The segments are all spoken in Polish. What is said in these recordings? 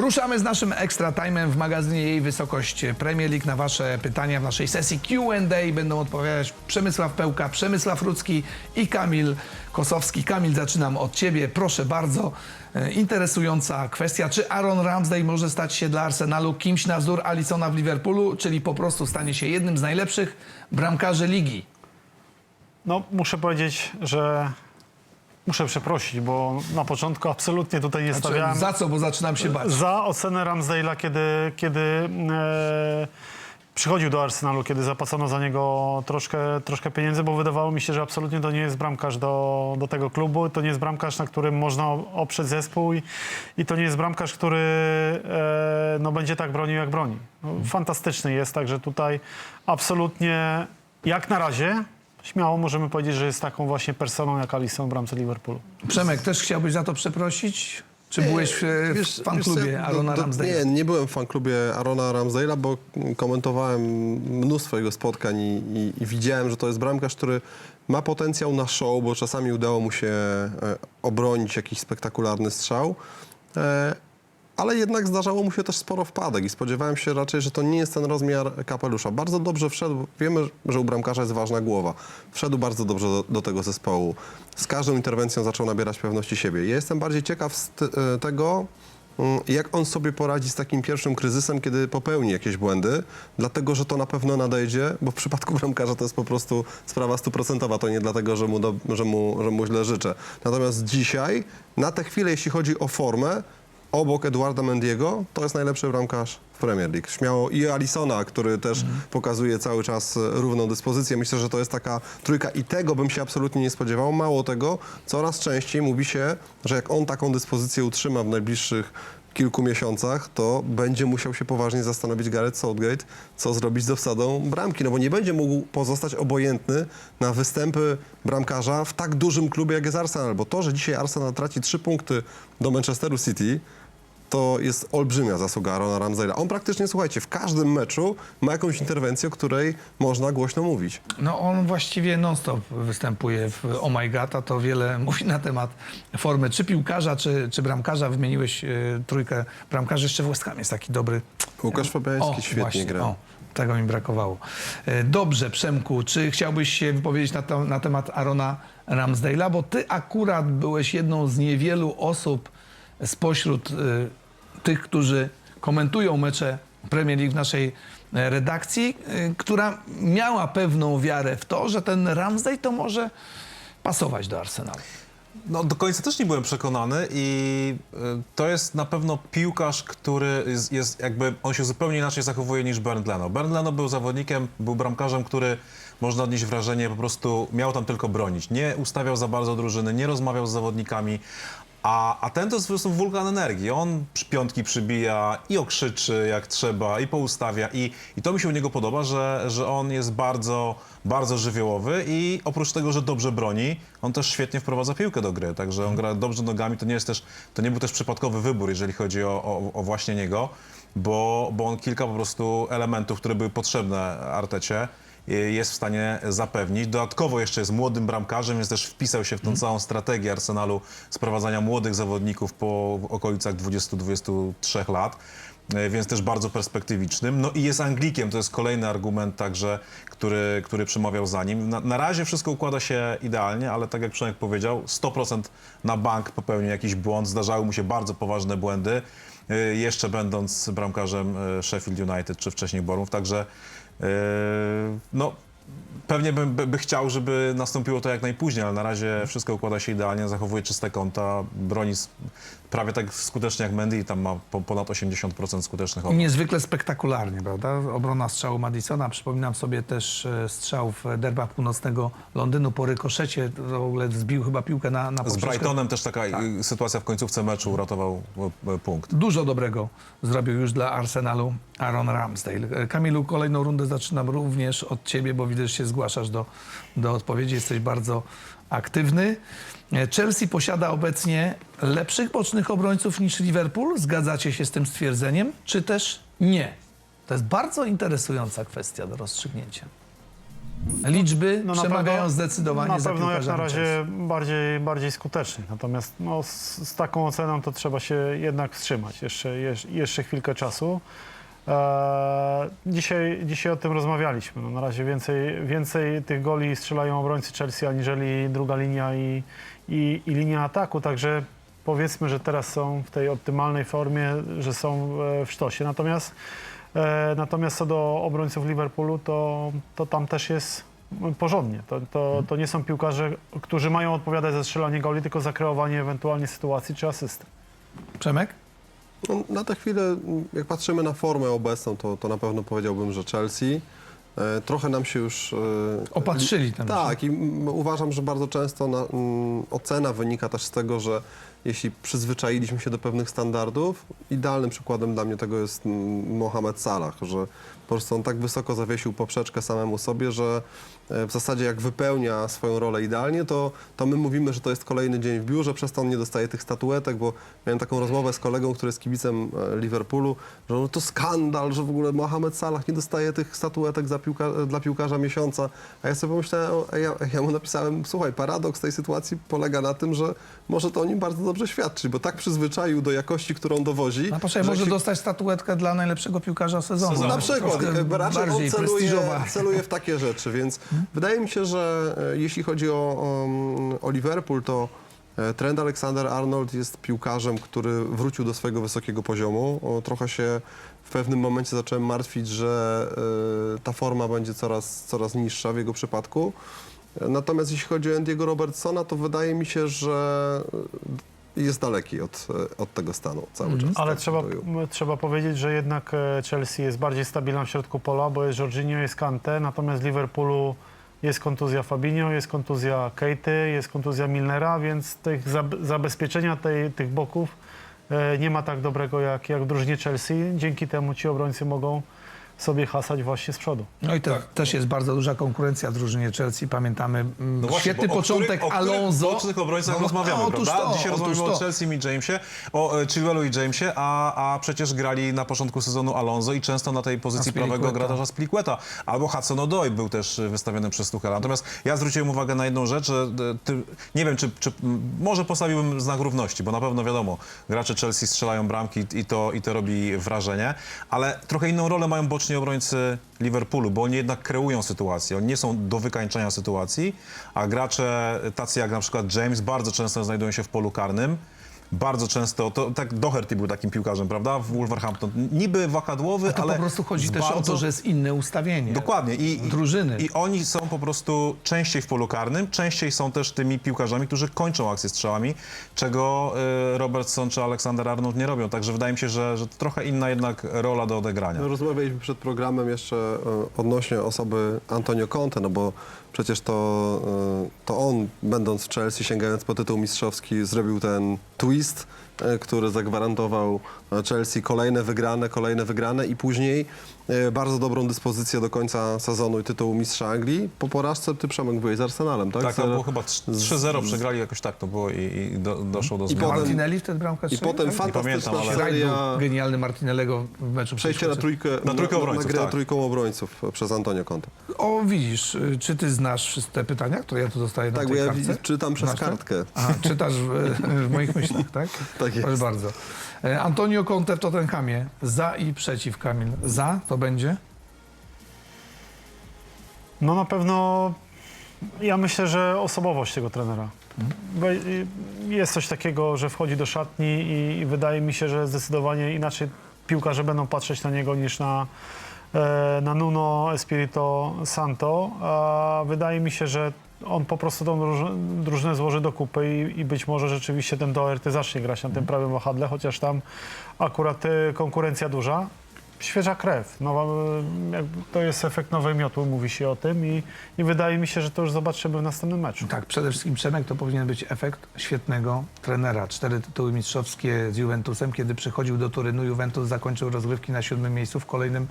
Ruszamy z naszym extra time'em w magazynie Jej Wysokość Premier League. Na Wasze pytania w naszej sesji Q&A będą odpowiadać Przemysław Pełka, Przemysław Rudzki i Kamil Kosowski. Kamil, zaczynam od Ciebie. Proszę bardzo, e, interesująca kwestia. Czy Aaron Ramsdale może stać się dla Arsenalu kimś na wzór Alisona w Liverpoolu, czyli po prostu stanie się jednym z najlepszych bramkarzy ligi? No, muszę powiedzieć, że muszę przeprosić, bo na początku absolutnie tutaj nie stawiałem Za co? Bo zaczynam się bać. za ocenę Ramsdale'a, kiedy, kiedy e, przychodził do Arsenalu, kiedy zapłacono za niego troszkę, troszkę pieniędzy, bo wydawało mi się, że absolutnie to nie jest bramkarz do, do tego klubu, to nie jest bramkarz, na którym można oprzeć zespół i, i to nie jest bramkarz, który e, no, będzie tak bronił, jak broni. No, fantastyczny jest, także tutaj absolutnie jak na razie śmiało możemy powiedzieć, że jest taką właśnie personą jak Alisson w bramce Liverpoolu. Przemek, też chciałbyś za to przeprosić? Czy byłeś w, e, w Wiesz- fanklubie Arona Ramsdale'a? Nie, nie byłem w fanklubie Arona Ramsdale'a, bo komentowałem mnóstwo jego spotkań i, i, i widziałem, że to jest bramkarz, który ma potencjał na show, bo czasami udało mu się e, obronić jakiś spektakularny strzał. E, ale jednak zdarzało mu się też sporo wpadek i spodziewałem się raczej, że to nie jest ten rozmiar kapelusza. Bardzo dobrze wszedł, wiemy, że u bramkarza jest ważna głowa. Wszedł bardzo dobrze do, do tego zespołu. Z każdą interwencją zaczął nabierać pewności siebie. Ja jestem bardziej ciekaw e, tego, mm, jak on sobie poradzi z takim pierwszym kryzysem, kiedy popełni jakieś błędy, dlatego, że to na pewno nadejdzie, bo w przypadku bramkarza to jest po prostu sprawa stuprocentowa, to nie dlatego, że mu, do, że mu, że mu źle życzę. Natomiast dzisiaj, na tę chwilę, jeśli chodzi o formę, obok Eduarda Mendiego to jest najlepszy bramkarz w Premier League. Śmiało i Alisona, który też pokazuje cały czas e, równą dyspozycję. Myślę, że to jest taka trójka i tego bym się absolutnie nie spodziewał. Mało tego, coraz częściej mówi się, że jak on taką dyspozycję utrzyma w najbliższych kilku miesiącach, to będzie musiał się poważnie zastanowić Gareth Southgate, co zrobić z obsadą bramki, no bo nie będzie mógł pozostać obojętny na występy bramkarza w tak dużym klubie, jak jest Arsenal, bo to, że dzisiaj Arsenal traci trzy punkty do Manchesteru City, to jest olbrzymia zasługa Arona Ramsdale'a. On praktycznie, słuchajcie, w każdym meczu ma jakąś interwencję, o której można głośno mówić. No on właściwie non-stop występuje w Oh My God, a to wiele mówi na temat formy czy piłkarza, czy, czy bramkarza. Wymieniłeś e, trójkę bramkarzy, jeszcze w West Ham jest taki dobry. Łukasz Fabiański świetnie właśnie, gra. O, tego mi brakowało. E, Dobrze, Przemku, czy chciałbyś się wypowiedzieć na, to, na temat Arona Ramsdale'a? Bo ty akurat byłeś jedną z niewielu osób spośród e, tych, którzy komentują mecze Premier League w naszej e, redakcji, e, która miała pewną wiarę w to, że ten Ramsdale to może pasować do Arsenalu. No, do końca też nie byłem przekonany i y, to jest na pewno piłkarz, który jest, jest jakby, on się zupełnie inaczej zachowuje niż Bernd Leno. Bernd Leno był zawodnikiem, był bramkarzem, który można odnieść wrażenie, po prostu miał tam tylko bronić. Nie ustawiał za bardzo drużyny, nie rozmawiał z zawodnikami, a, a ten to jest po prostu wulkan energii. On piątki przybija i okrzyczy jak trzeba, i poustawia. I, i to mi się u niego podoba, że, że on jest bardzo, bardzo żywiołowy i oprócz tego, że dobrze broni, on też świetnie wprowadza piłkę do gry. Także on gra dobrze nogami. To nie, jest też, to nie był też przypadkowy wybór, jeżeli chodzi o, o, o właśnie niego, bo, bo on kilka po prostu elementów, które były potrzebne Artecie, jest w stanie zapewnić. Dodatkowo jeszcze jest młodym bramkarzem, więc też wpisał się w tą całą strategię Arsenalu sprowadzania młodych zawodników po okolicach 20-23 lat. y, Więc też bardzo perspektywicznym. No i jest Anglikiem, to jest kolejny argument także, który, który przemawiał za nim. Na, na razie wszystko układa się idealnie, ale tak jak Przemek powiedział, 100% na bank popełnił jakiś błąd, zdarzały mu się bardzo poważne błędy, y, jeszcze będąc bramkarzem y, Sheffield United czy wcześniej Borów, także y, no pewnie bym by, by chciał, żeby nastąpiło to jak najpóźniej, ale na razie wszystko układa się idealnie, zachowuje czyste konta, broni prawie tak skutecznie jak Mendy i tam ma po, ponad 80% skutecznych obron. Niezwykle spektakularnie, prawda? Obrona strzału Madisona. Przypominam sobie też e, strzał w derbach północnego Londynu po rykoszecie. To w ogóle zbił chyba piłkę na, na Z poprzeczkę. Brightonem też taka y, sytuacja w końcówce meczu uratował y, y, punkt. Dużo dobrego zrobił już dla Arsenalu Aaron Ramsdale. E, Kamilu, kolejną rundę zaczynam również od ciebie, bo widzę, że się zgłaszasz do, do odpowiedzi. Jesteś bardzo aktywny. Chelsea posiada obecnie lepszych bocznych obrońców niż Liverpool. Zgadzacie się z tym stwierdzeniem, czy też nie? To jest bardzo interesująca kwestia do rozstrzygnięcia. Liczby No na przemawiają pewno- zdecydowanie Na za pewno jak na razie Chelsea. bardziej, bardziej skutecznie. Natomiast no, z, z taką oceną to trzeba się jednak wstrzymać. Jeszcze, jeszcze, jeszcze chwilkę czasu. Eee, dzisiaj, dzisiaj o tym rozmawialiśmy. No, na razie więcej, więcej tych goli strzelają obrońcy Chelsea aniżeli druga linia i, i, i linia ataku. Także powiedzmy, że teraz są w tej optymalnej formie, że są e, w sztosie. Natomiast, e, natomiast co do obrońców Liverpoolu, to, to tam też jest porządnie. To, to, to nie są piłkarze, którzy mają odpowiadać za strzelanie goli, tylko za kreowanie ewentualnie sytuacji czy asysty. Przemek? No, na tę chwilę, m, jak patrzymy na formę obecną, to, to na pewno powiedziałbym, że Chelsea. E, trochę nam się już... E, Opatrzyli ten Tak, i m, uważam, że bardzo często na, mm, ocena wynika też z tego, że jeśli przyzwyczailiśmy się do pewnych standardów, idealnym przykładem dla mnie tego jest Mohamed Salah, że po prostu on tak wysoko zawiesił poprzeczkę samemu sobie, że e, w zasadzie jak wypełnia swoją rolę idealnie, to, to my mówimy, że to jest kolejny dzień w biurze, przez to on nie dostaje tych statuetek, bo miałem taką rozmowę z kolegą, który jest kibicem e, Liverpoolu, że no to skandal, że w ogóle Mohamed Salah nie dostaje tych statuetek piłka, dla piłkarza miesiąca. A ja sobie pomyślałem, ja, ja mu napisałem, słuchaj, paradoks tej sytuacji polega na tym, że może to o nim bardzo dobrze świadczy, bo tak przyzwyczaił do jakości, którą dowozi. No poczekaj, że może się- dostać statuetkę dla najlepszego piłkarza sezonu. Sezonu. na przykład, Troszkę jakby raczej bardziej on celuje, prestiżowa. celuje w takie rzeczy, więc wydaje mi się, że e, jeśli chodzi o, o, o Liverpool, to e, Trent Alexander-Arnold jest piłkarzem, który wrócił do swojego wysokiego poziomu. O, trochę się w pewnym momencie zacząłem martwić, że e, ta forma będzie coraz, coraz niższa w jego przypadku. E, Natomiast jeśli chodzi o Andiego Robertsona, to wydaje mi się, że e, jest daleki od, e, od tego stanu cały czas. Ale tak, trzeba, trzeba powiedzieć, że jednak e, Chelsea jest bardziej stabilna w środku pola, bo jest Jorginho, jest Kante, natomiast w Liverpoolu jest kontuzja Fabinho, jest kontuzja Keity, jest kontuzja Milnera, więc tych zab- zabezpieczenia tej, tych boków e, nie ma tak dobrego jak, jak w drużynie Chelsea. Dzięki temu ci obrońcy mogą sobie hasać właśnie z przodu. No i te, też jest bardzo duża konkurencja w drużynie Chelsea. Pamiętamy mm, No właśnie, świetny początek których, o Alonso. których bocznych obrońcach No, rozmawiamy, otóż prawda? to, Dzisiaj rozmawiamy to. o Chelsea i Jamesie, o e, Chilwellu i Jamesie, a, a przecież grali na początku sezonu Alonso i często na tej pozycji prawego gra też Aspilicueta. Albo Hudson Odoi był też e, wystawiony przez Tuchela. Natomiast ja zwróciłem uwagę na jedną rzecz, że e, ty, nie wiem, czy, czy może postawiłbym znak równości, bo na pewno wiadomo, gracze Chelsea strzelają bramki i to, i to robi wrażenie, ale trochę inną rolę mają boczni obrońcy Liverpoolu, bo oni jednak kreują sytuację, oni nie są do wykańczania sytuacji, a gracze tacy jak na przykład James bardzo często znajdują się w polu karnym. Bardzo często, to tak Doherty był takim piłkarzem, prawda, w Wolverhampton. Niby wahadłowy, A to ale po prostu chodzi też o bardzo- to, że jest inne ustawienie. Dokładnie. I, Drużyny. I oni są po prostu częściej w polu karnym, częściej są też tymi piłkarzami, którzy kończą akcje strzałami, czego y, Robertson czy Aleksander Arnold nie robią. Także wydaje mi się, że, że to trochę inna jednak rola do odegrania. No, Rozmawialiśmy przed programem jeszcze e, odnośnie osoby Antonio Conte, no bo przecież to, e, to on, będąc w Chelsea, sięgając po tytuł mistrzowski, zrobił ten twist, e, który zagwarantował e, Chelsea kolejne wygrane, kolejne wygrane i później bardzo dobrą dyspozycję do końca sezonu i tytułu mistrza Anglii. Po porażce ty, Przemek, byłeś z Arsenalem, tak? Tak, to było chyba trz- 3-0 przegrali jakoś tak to było i, i do, doszło do I zmiany. potem- Martinelli wtedy bramkę I potem tak? fantastyczna pamiętam, ale- seria... genialny Martinellego w meczu Przejście na trójkę, Na trójkę obrońców, na grę tak. trójką obrońców przez Antonio Conte. O, widzisz, y, czy ty znasz wszystkie te pytania, które ja tu dostaję Tak, na bo tej ja kartce? wi- czytam przez Znasz kartkę. Aha, czytasz w, w moich myślach, tak? Tak jest. Proszę bardzo. E, Antonio Conte w Tottenhamie. Za i przeciw, Kamil. Za to będzie? No na pewno ja myślę, że osobowość tego trenera. Bo, Jest coś takiego, że wchodzi do szatni i, i wydaje mi się, że zdecydowanie inaczej piłkarze będą patrzeć na niego niż na, e, na Nuno Espirito Santo. A wydaje mi się, że on po prostu tą druż- drużynę złoży do kupy i, i być może rzeczywiście ten Doherty zacznie grać na tym prawym wahadle, chociaż tam akurat e, konkurencja duża. Świeża krew. Nowa, e, jakby to jest efekt nowej miotły, mówi się o tym i, i wydaje mi się, że to już zobaczymy w następnym meczu. Tak, przede wszystkim Przemek to powinien być efekt świetnego trenera. Cztery tytuły mistrzowskie z Juventusem. Kiedy przychodził do Turynu, Juventus zakończył rozgrywki na siódmym miejscu. W kolejnym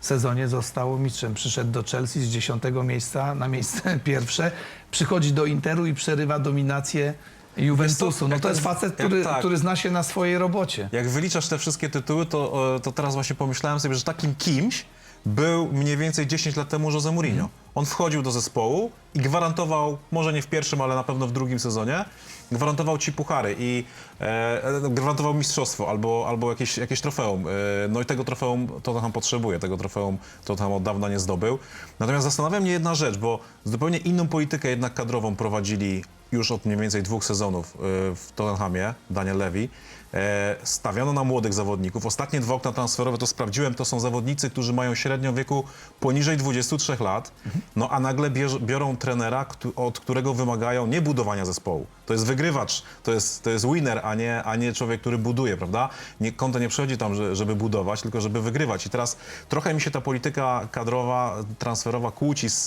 sezonie został mistrzem. Przyszedł do Chelsea z dziesiątego miejsca na miejsce pierwsze. Przychodzi do Interu i przerywa dominację Juventusu. No to jest facet, który, tak. który zna się na swojej robocie. Jak wyliczasz te wszystkie tytuły, to, e, to teraz właśnie pomyślałem sobie, że takim kimś był mniej więcej 10 lat temu Jose Mourinho. On wchodził do zespołu i gwarantował, może nie w pierwszym, ale na pewno w drugim sezonie, gwarantował ci puchary i e, e, gwarantował mistrzostwo albo, albo jakieś, jakieś trofeum. E, no i tego trofeum Tottenham potrzebuje, tego trofeum Tottenham od dawna nie zdobył. Natomiast zastanawia mnie jedna rzecz, bo zupełnie inną politykę jednak kadrową prowadzili już od mniej więcej dwóch sezonów e, w Tottenhamie, Daniel Levy. E, Stawiano na młodych zawodników. Ostatnie dwa okna transferowe, to sprawdziłem, to są zawodnicy, którzy mają średnią wieku poniżej 23 lat, no a nagle biorą trenera, od którego wymagają nie budowania zespołu. To jest wygrywacz, to jest, to jest winner, a nie, a nie człowiek, który buduje, prawda? Nie, Conte nie przychodzi tam, że- żeby budować, tylko żeby wygrywać. I teraz trochę mi się ta polityka kadrowa, transferowa kłóci z,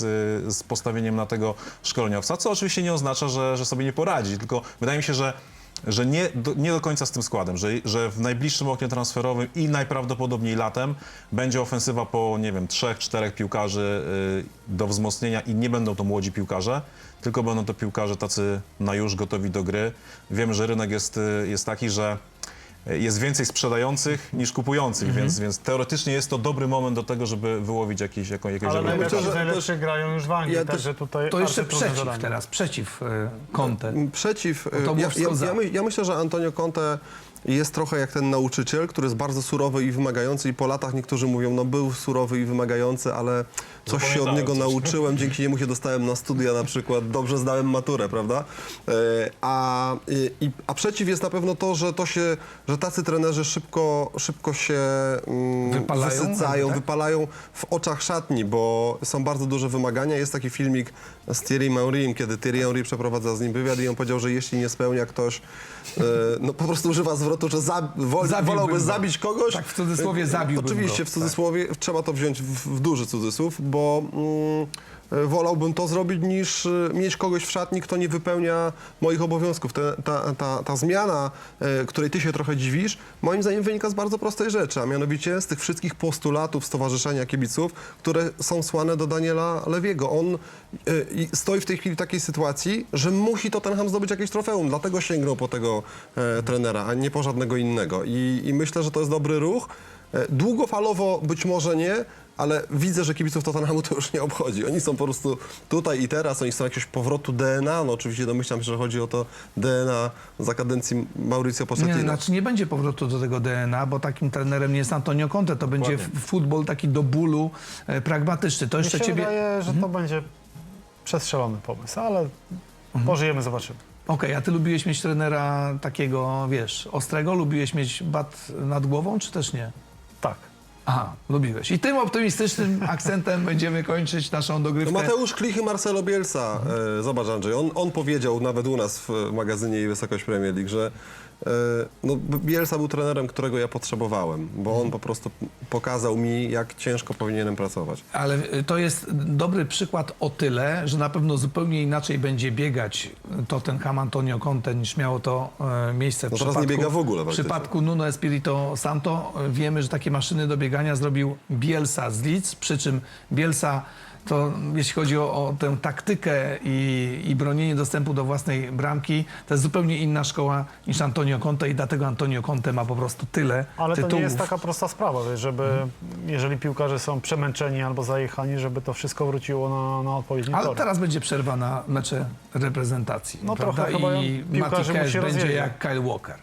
z postawieniem na tego szkoleniowca, co oczywiście nie oznacza, że, że sobie nie poradzi, tylko wydaje mi się, że że nie do, nie do końca z tym składem, że, że w najbliższym oknie transferowym i najprawdopodobniej latem będzie ofensywa po, nie wiem, trzech, czterech piłkarzy y, do wzmocnienia i nie będą to młodzi piłkarze, tylko będą to piłkarze tacy na już gotowi do gry. Wiem, że rynek jest, y, jest taki, że jest więcej sprzedających niż kupujących, więc, więc teoretycznie jest to dobry moment do tego, żeby wyłowić jakiś, jaką, jakieś Ale zawodnika. najlepsi myślę, że grają już w Anglii, Ja też- także tutaj To jeszcze arcytrudne przeciw zadanie. teraz, przeciw e, Conte. Przeciw. No to ja, ja, za. ja, my, ja myślę, że Antonio Conte jest trochę jak ten nauczyciel, który jest bardzo surowy i wymagający i po latach niektórzy mówią, no był surowy i wymagający, ale coś się od niego coś. nauczyłem, dzięki niemu się dostałem na studia na przykład, dobrze zdałem maturę, prawda? E, A, i, a przeciw jest na pewno to, że to się, że tacy trenerzy szybko, szybko się mm, Wypalają, wysycają, tak? wypalają w oczach szatni, bo są bardzo duże wymagania. Jest taki filmik z Thierry Maurim, kiedy Thierry Henry przeprowadza z nim wywiad i on powiedział, że jeśli nie spełnia ktoś, e, no po prostu używa zwrotu, że za, wol, Zabiłbym wolałby go. zabić kogoś. Tak, w cudzysłowie zabiłbym Oczywiście, go, w cudzysłowie trzeba to wziąć w, w duży cudzysłów, bo mm, wolałbym to zrobić niż e, mieć kogoś w szatni, kto nie wypełnia moich obowiązków. Ta, ta, ta zmiana, e, której ty się trochę dziwisz, moim zdaniem wynika z bardzo prostej rzeczy, a mianowicie z tych wszystkich postulatów Stowarzyszenia Kibiców, które są słane do Daniela Lewiego. On e, stoi w tej chwili w takiej sytuacji, że musi Tottenham zdobyć jakieś trofeum, dlatego sięgnął po tego e, trenera, a nie po żadnego innego. I, I myślę, że to jest dobry ruch. E, Długofalowo być może nie, ale widzę, że kibiców Tottenhamu to już nie obchodzi. Oni są po prostu tutaj i teraz, oni chcą jakiegoś powrotu DNA. No oczywiście domyślam się, że chodzi o to DNA za kadencji Mauricio Nie, Pochettino. znaczy nie będzie powrotu do tego DNA, bo takim trenerem nie jest Antonio Conte, to będzie futbol taki do bólu e, pragmatyczny. To Mi jeszcze się ciebie... wydaje, że Mhm. to będzie przestrzelony pomysł, ale pożyjemy, zobaczymy. Okej, a ty lubiłeś mieć trenera takiego, wiesz, ostrego? Lubiłeś mieć bat nad głową, czy też nie? Aha, lubiłeś. I tym optymistycznym akcentem będziemy kończyć naszą No dogrywkę. Mateusz Klich i Marcelo Bielsa. E, zobacz Andrzej, on, on powiedział nawet u nas w magazynie i Wysokość Premier League, że no, Bielsa był trenerem, którego ja potrzebowałem, bo on po prostu pokazał mi, jak ciężko powinienem pracować. Ale y, to jest dobry przykład o tyle, że na pewno zupełnie inaczej będzie biegać Tottenham Antonio Conte niż miało to e, miejsce w No teraz przypadku, nie biega w ogóle w przypadku Nuno Espirito Santo. E, Wiemy, że takie maszyny do biegania zrobił Bielsa z Leeds, przy czym Bielsa to jeśli chodzi o, o tę taktykę i, i bronienie dostępu do własnej bramki, to jest zupełnie inna szkoła niż Antonio Conte i dlatego Antonio Conte ma po prostu tyle Ale tytułów. to nie jest taka prosta sprawa, wiesz, żeby jeżeli piłkarze są przemęczeni albo zajechani, żeby to wszystko wróciło na, na odpowiedni Ale tor. teraz będzie przerwa na mecze reprezentacji. No prawda? trochę chyba I Cash musi będzie rozjeżdżać. jak Kyle Walker.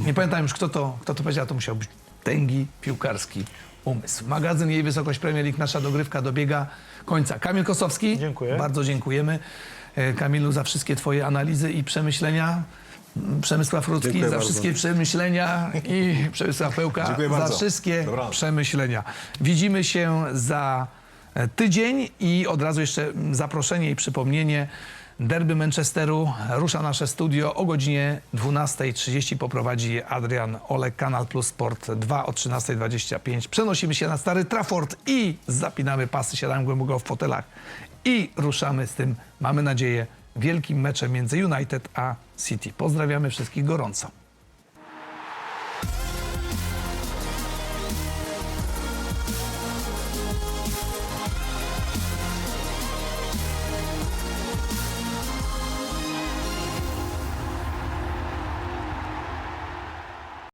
Nie pamiętam już, kto to, kto to powiedział, to musiał być tęgi piłkarski umysł. Magazyn Jej Wysokość Premier League, nasza dogrywka dobiega końca. Kamil Kosowski. Dziękuję. Bardzo dziękujemy e, Kamilu za wszystkie twoje analizy i przemyślenia. M, Przemysław Rudzki Dziękuję za bardzo. wszystkie przemyślenia i Przemysław Pełka Dziękuję za bardzo. wszystkie Dobranoc. przemyślenia. Widzimy się za e, tydzień i od razu jeszcze mm, zaproszenie i przypomnienie. Derby Manchesteru rusza nasze studio o godzinie 12.30 poprowadzi Adrian Olek, Kanal Plus Sport 2 o 13.25. Przenosimy się na Stary Trafford i zapinamy pasy, siadamy głęboko w fotelach i ruszamy z tym, mamy nadzieję, wielkim meczem między United a City. Pozdrawiamy wszystkich gorąco.